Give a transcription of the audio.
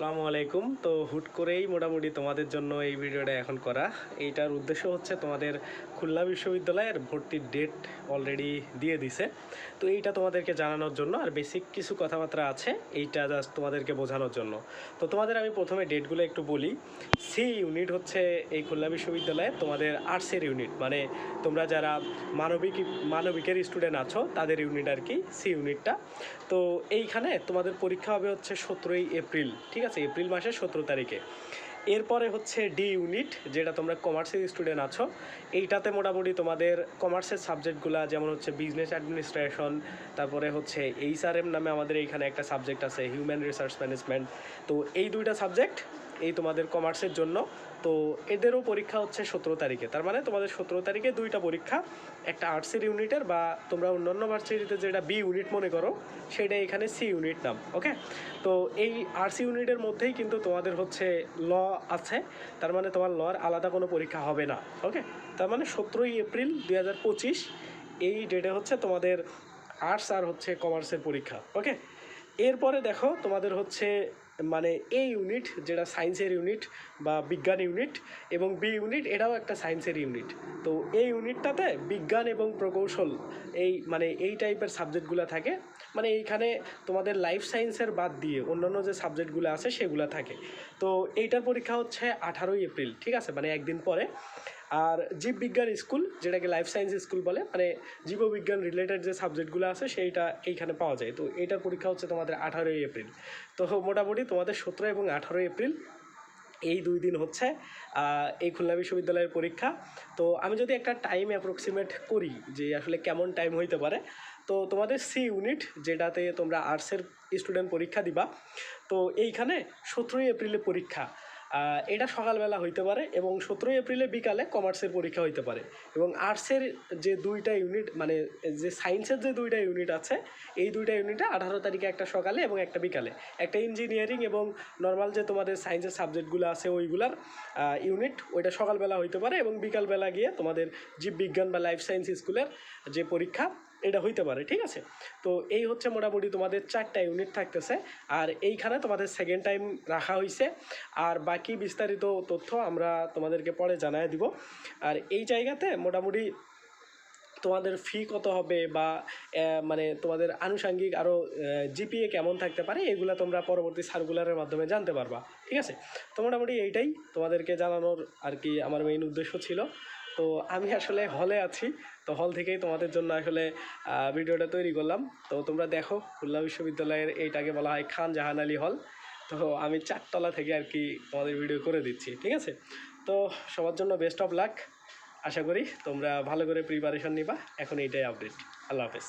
আসসালামু আলাইকুম। তো হুট করেই মোটামুটি তোমাদের জন্য এই ভিডিওটা এখন করা। এইটার উদ্দেশ্য হচ্ছে তোমাদের খুলনা বিশ্ববিদ্যালয়ের ভর্তির ডেট অলরেডি দিয়ে দিছে। তো এইটা তোমাদেরকে জানানোর জন্য আর বেসিক কিছু কথাবার্তা আছে, এইটা জাস্ট তোমাদেরকে বোঝানোর জন্য। তো তোমাদের আমি প্রথমে ডেটগুলো একটু বলি। সি ইউনিট হচ্ছে এই খুলনা বিশ্ববিদ্যালয়ে তোমাদের আর্টসের ইউনিট মানে তোমরা যারা মানবিক, মানবিকের স্টুডেন্ট আছো, তাদের ইউনিট আর কি সি ইউনিটটা তো এইখানে তোমাদের পরীক্ষা হবে হচ্ছে সতেরোই এপ্রিল, ঠিক আছে? এপ্রিল মাসের সতেরো তারিখে। এরপরে হচ্ছে ডি ইউনিট, যেটা তোমরা কমার্সের স্টুডেন্ট আছো। এইটাতে মোটামুটি তোমাদের কমার্সের সাবজেক্টগুলো যেমন হচ্ছে বিজনেস অ্যাডমিনিস্ট্রেশন তারপরে হচ্ছে এইচআরএম নামে আমাদের এখানে একটা সাবজেক্ট আছে হিউম্যান রিসার্চ ম্যানেজমেন্ট তো এই দুইটা সাবজেক্ট এই তোমাদের কমার্সের জন্য। তো এদেরও পরীক্ষা হচ্ছে সতেরো তারিখে। তার মানে তোমাদের সতেরো তারিখে দুইটা পরীক্ষা, একটা আর্টসের ইউনিটের বা তোমরা অন্যান্য ভার্সিটিতে যেটা বি ইউনিট মনে করো, সেটা এখানে সি ইউনিট নাম ওকে তো এই আর্টস ইউনিটের মধ্যেই কিন্তু তোমাদের হচ্ছে ল আছে। তার মানে তোমার লর আলাদা কোনো পরীক্ষা হবে না ওকে তার মানে সতেরোই এপ্রিল দুই হাজার পঁচিশ, এই ডেটে হচ্ছে তোমাদের আর্টস আর হচ্ছে কমার্সের পরীক্ষা ওকে এরপরে দেখো তোমাদের হচ্ছে মানে এ ইউনিট যেটা সায়েন্সের ইউনিট বা বিজ্ঞান ইউনিট এবং বি ইউনিট এটাও একটা সায়েন্সের ইউনিট তো এই ইউনিটটাতে বিজ্ঞান এবং প্রকৌশল এই মানে এই টাইপের সাবজেক্টগুলো থাকে। মানে এইখানে তোমাদের লাইফ সায়েন্সের বাদ দিয়ে অন্যান্য যে সাবজেক্টগুলো আছে সেগুলো থাকে। তো এইটার পরীক্ষা হচ্ছে আঠারোই এপ্রিল, ঠিক আছে? মানে একদিন পরে। আর জীববিজ্ঞান স্কুল, যেটাকে লাইফ সায়েন্স স্কুল বলে মানে জীববিজ্ঞান রিলেটেড যে সাবজেক্টগুলো আছে, সেইটা এইখানে পাওয়া যায়। তো এইটার পরীক্ষা হচ্ছে তোমাদের আঠারোই এপ্রিল। তো মোটামুটি তোমাদের সতেরো এবং আঠারোই এপ্রিল, এই দুই দিন হচ্ছে এই খুলনা বিশ্ববিদ্যালয়ের পরীক্ষা। তো আমি যদি একটা টাইম অ্যাপ্রক্সিমেট করি, যে আসলে কেমন টাইম হইতে পারে, তো তোমাদের সি ইউনিট যেটাতে তোমরা আর্টসের স্টুডেন্ট পরীক্ষা দিবা, তো এইখানে সতেরোই এপ্রিলে পরীক্ষা। এটা সকালবেলা হইতে পারে এবং সতেরোই এপ্রিলে বিকালে কমার্সের পরীক্ষা হইতে পারে এবং আর্টসের যে দুইটা ইউনিট মানে যে সায়েন্সের যে দুইটা ইউনিট আছে, এই দুইটা ইউনিটে আঠারো তারিখে একটা সকালে এবং একটা বিকালে। একটা ইঞ্জিনিয়ারিং এবং নর্মাল যে তোমাদের সায়েন্সের সাবজেক্টগুলো আছে ওইগুলার ইউনিট, ওইটা সকালবেলা হইতে পারে এবং বিকালবেলা গিয়ে তোমাদের জীববিজ্ঞান বা লাইফ সায়েন্স স্কুলের যে পরীক্ষা এটা হইতে পারে, ঠিক আছে? তো এই হচ্ছে মোটামুটি তোমাদের চারটা ইউনিট থাকতেছে। আর এইখানে তোমাদের সেকেন্ড টাইম রাখা হয়েছে আর বাকি বিস্তারিত তথ্য আমরা তোমাদেরকে পরে জানায় দিব। আর এই জায়গাতে মোটামুটি তোমাদের ফি কত হবে বা মানে তোমাদের আনুষঙ্গিক আরও জিপিএ কেমন থাকতে পারে, এগুলো তোমরা পরবর্তী সার্কুলারের মাধ্যমে জানতে পারবা, ঠিক আছে? তো মোটামুটি এইটাই তোমাদেরকে জানানোর আর কি আমার মেইন উদ্দেশ্য ছিল। তো আমি আসলে হলে আছি। তো হল থেকেই তোমাদের জন্য আসলে ভিডিওটা তৈরি করলাম। তো তোমরা দেখো, খুলনা বিশ্ববিদ্যালয়ের এইটাকে বলা হয় খান জাহান আলী হল তো আমি চারতলা থেকে আর কি তোমাদের ভিডিও করে দিচ্ছি, ঠিক আছে? তো সবার জন্য বেস্ট অফ লাক আশা করি তোমরা ভালো করে প্রিপারেশন নিবা। এখন এইটাই আপডেট আল্লাহ হাফেজ।